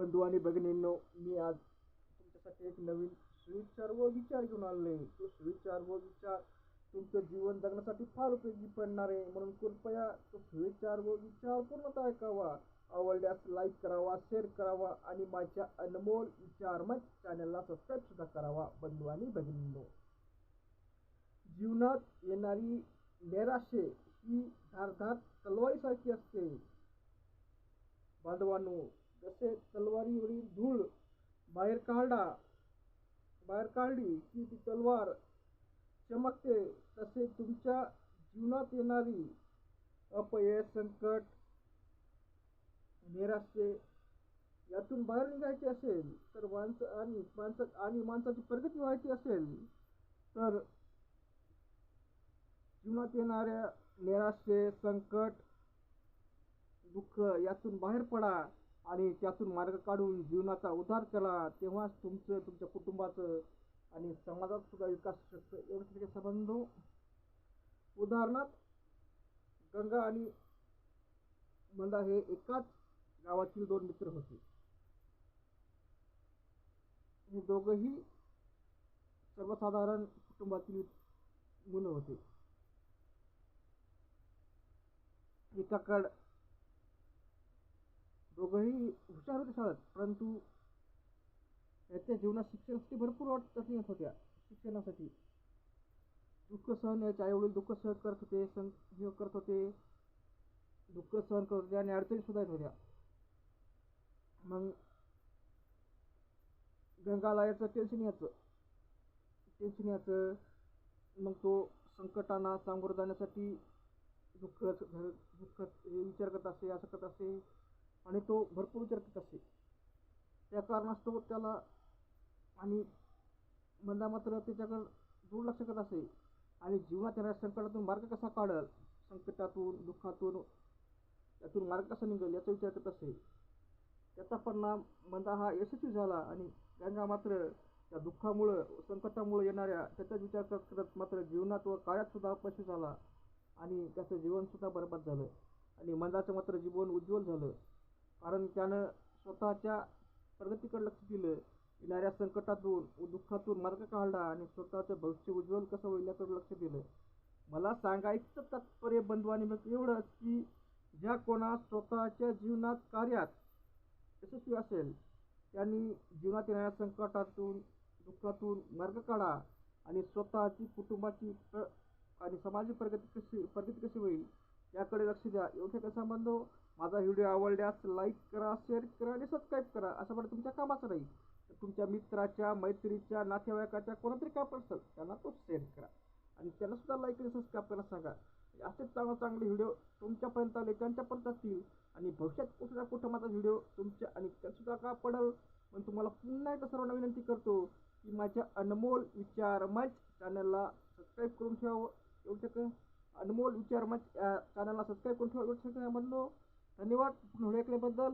बंधू आणि भगिनींनो मी आज तुमच्यासाठी एक नवीन सुविचार व विचार घेऊन आले तो सुविचार व विचार तुमचं जीवन जगण्यासाठी फार उपयोगी पडणार आहे. म्हणून कृपया तो सुविचार व विचार पूर्णतः ऐकावा. आवडल्यास लाईक करावा शेअर करावा आणि माझ्या अनमोल विचार मग चॅनलला सबस्क्राईब सुद्धा करावा बंधू आणि भगिनींनो. जीवनात येणारी निराशे ही धारधार तलवारीसारखी असते. बांधवांनो जसे तलवारीवरील धूळ बाहेर काढा बाहेर काढली की ती तलवार चमकते तसे तुमच्या जीवनात येणारी अपयश संकट निराशे यातून बाहेर निघायचे असेल तर माणसं आणि माणसं आणि माणसाची प्रगती व्हायची असेल तर जीवनात येणाऱ्या निराशे संकट दुःख यातून बाहेर पडा. आणि त्यातून मार्ग काढून जीवनाचा उद्धार केला तेव्हाच तुमचं तुमच्या कुटुंबाचं आणि समाजात सुद्धा विकास शकतो. एवढे म्हणजे संबंध. उदाहरणार्थ गंगा आणि मंदा हे एकाच गावातील दोन मित्र होते. हे दोघंही सर्वसाधारण कुटुंबातील मुलं होते. एकाकड दोघंही हुशार होते शाळेत परंतु त्याच्या जीवनात शिक्षणासाठी भरपूर अडचणी येत होत्या शिक्षणासाठी. दुःख सहन याचे आईवडील दुःख सहन करत होते सं हे करत होते. दुःख सहन करत होते आणि अडचणीसुद्धा येत होत्या. मग गंगाला याचं टेन्शन याचं टेन्शन याचं मग तो संकटांना सामोरं जाण्यासाठी दुःख दुःख हे विचार करत असे असं करत असे. आणि तो भरपूर विचार करत असे. त्या कारणास्तव त्याला आणि मंदा मात्र त्याच्याकडं दुर्लक्ष करत असे. आणि जीवनात येणाऱ्या संकटातून मार्ग कसा काढल? संकटातून दुःखातून त्यातून मार्ग कसा निघेल याचा विचार करत असे. त्याचा परिणाम मंदा हा यशस्वी झाला आणि गंगा मात्र त्या दुःखामुळं संकटामुळं येणाऱ्या त्याचाच विचार करत करत मात्र जीवनात व काळात अपयशी झाला. आणि त्याचं जीवनसुद्धा बरबाद झालं. आणि मंदाचं मात्र जीवन उज्ज्वल झालं. कारण त्यानं स्वतःच्या प्रगतीकडे लक्ष दिलं. येणाऱ्या संकटातून व दुःखातून मार्ग काढला आणि स्वतःचं भविष्य उज्ज्वल कसं होईल याकडे लक्ष दिलं. मला सांगायचं तात्पर्य बंधवाने मग एवढंच की ज्या कोणा स्वतःच्या जीवनात कार्यात यशस्वी असेल त्यांनी जीवनात येणाऱ्या संकटातून दुःखातून मार्ग काढा आणि स्वतःची कुटुंबाची प्र आणि समाजाची प्रगती कशी प्रगती कशी होईल याकडे लक्ष द्या. एवढे कसा बांधव हो? माझा व्हिडिओ आवडल्यास लाईक करा शेअर करा आणि सबस्क्राईब करा. असं वाटतं तुमच्या कामाचं नाही तर तुमच्या मित्राच्या मैत्रीच्या नातेवाईकाच्या कोणातरी काम असेल त्यांना तो शेअर करा. आणि त्यांनासुद्धा लाईक आणि सबस्क्राईब करायला सांगा. असेच चांगले चांगले व्हिडिओ तुमच्यापर्यंत आले त्यांच्यापर्यंत असतील. आणि भविष्यात कुठं ना कुठं माझा व्हिडिओ तुमच्या आणि त्यासुद्धा का पडल? पण तुम्हाला पुन्हा एकदा सर्वांना विनंती करतो की माझ्या अनमोल विचार मंच चॅनलला सबस्क्राईब करून ठेवावं एवढं अनमोल विचार मंच या चॅनलला सबस्क्राईब करून ठेवा. एवढं म्हणलो धन्यवाद. पुढे ऐकल्याबद्दल